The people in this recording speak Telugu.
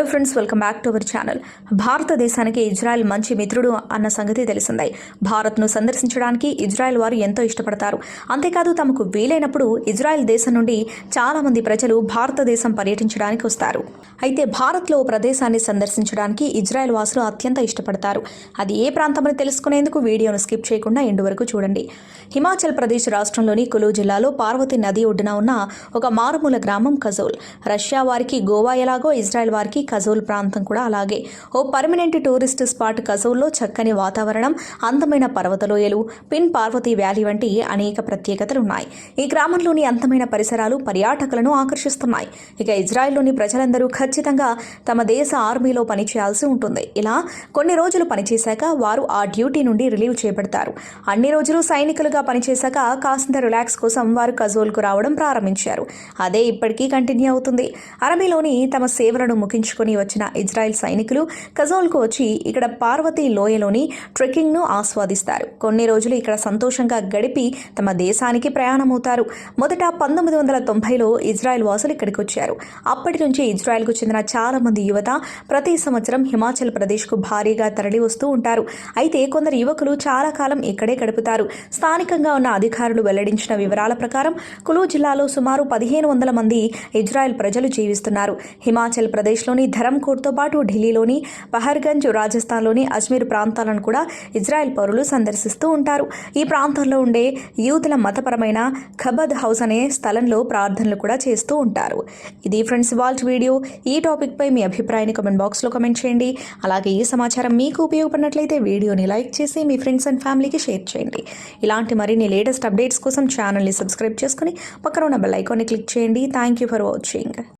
Hello friends welcome back to our channel భారతదేశానికి ఇజ్రాయెల్ మంచి మిత్రుడు అన్న సంగతి తెలిసిందే. భారత్ను సందర్శించడానికి ఇజ్రాయెల్ వారు ఎంతో ఇష్టపడతారు. అంతేకాదు తమకు వీలైనప్పుడు ఇజ్రాయెల్ దేశం నుండి చాలామంది ప్రజలు భారతదేశం పర్యటించడానికి వస్తారు. అయితే భారత్లో ఓ ప్రదేశాన్ని సందర్శించడానికి ఇజ్రాయెల్ వాసులు అత్యంత ఇష్టపడతారు. అది ఏ ప్రాంతమని తెలుసుకునేందుకు వీడియోను స్కిప్ చేయకుండా ఎండు వరకు చూడండి. హిమాచల్ ప్రదేశ్ రాష్ట్రంలోని కులు జిల్లాలో పార్వతి నది ఒడ్డున ఉన్న ఒక మారుమూల గ్రామం కజోల్ రష్యా వారికి గోవా ఎలాగో ఇజ్రాయెల్ వారికి కజోల్ ప్రాంతం కూడా అలాగే. ఓ పర్మనెంట్ టూరిస్ట్ స్పాట్ కజోల్లో చక్కని వాతావరణం అందమైన పర్వతలోయలు పిన్ పార్వతి వ్యాలీ వంటి అనేక ప్రత్యేకతలు ఉన్నాయి ఈ గ్రామంలోని అందమైన పరిసరాలు పర్యాటకులను ఆకర్షిస్తున్నాయి. ఇక ఇజ్రాయెల్లోని ప్రజలందరూ ఖచ్చితంగా తమ దేశ ఆర్మీలో పనిచేయాల్సి ఉంటుంది. ఇలా కొన్ని రోజులు పనిచేశాక వారు ఆ డ్యూటీ నుండి రిలీవ్ చేపడతారు. అన్ని రోజులు సైనికులుగా పనిచేశాక కాసింత రిలాక్స్ కోసం వారు కజోల్కు రావడం ప్రారంభించారు. అదే ఇప్పటికీ కంటిన్యూ అవుతుంది. అరబీలోని తమ సేవలను ముగించుకు వచ్చిన ఇజ్రాయెల్ సైనికులు కజోల్కు వచ్చి ఇక్కడ పార్వతీ లోయలోని ట్రెక్కింగ్ను ఆస్వాదిస్తారు. కొన్ని రోజులు ఇక్కడ సంతోషంగా గడిపి తమ దేశానికి ప్రయాణమవుతారు. మొదట పంతొమ్మిది వందల తొంభైలో ఇజ్రాయెల్ వాసులు ఇక్కడికి వచ్చారు. అప్పటి నుంచి ఇజ్రాయెల్కు చెందిన చాలా మంది యువత ప్రతి సంవత్సరం హిమాచల్ ప్రదేశ్కు భారీగా తరలి వస్తూ ఉంటారు. అయితే కొందరు యువకులు చాలా కాలం ఇక్కడే గడుపుతారు. స్థానికంగా ఉన్న అధికారులు వెల్లడించిన వివరాల ప్రకారం కులు జిల్లాలో సుమారు పదిహేను వందల మంది ఇజ్రాయెల్ ప్రజలు జీవిస్తున్నారు. హిమాచల్ ప్రదేశ్లోని ధరంకోట్తో పాటు ఢిల్లీలోని పహర్గంజ్ రాజస్థాన్లోని అజ్మీర్ ప్రాంతాలను కూడా ఇజ్రాయెల్ పౌరులు సందర్శిస్తూ ఉంటారు. ఈ ప్రాంతంలో ఉండే యూతుల మతపరమైన ఖబద్ హౌస్ అనే స్థలంలో ప్రార్థనలు కూడా చేస్తూ ఉంటారు. ఇది ఫ్రెండ్స్ వాల్ట్ వీడియో. ఈ టాపిక్పై మీ అభిప్రాయాన్ని కమెంట్ బాక్స్లో కమెంట్ చేయండి. అలాగే ఈ సమాచారం మీకు ఉపయోగపడినట్లయితే వీడియోని లైక్ చేసి మీ ఫ్రెండ్స్ అండ్ ఫ్యామిలీకి షేర్ చేయండి. ఇలాంటి మరిన్ని లేటెస్ట్ అప్డేట్స్ కోసం ఛానల్ని సబ్స్క్రైబ్ చేసుకుని పక్కన ఉన్న బెల్ ఐకాన్ని క్లిక్ చేయండి. Thank you for watching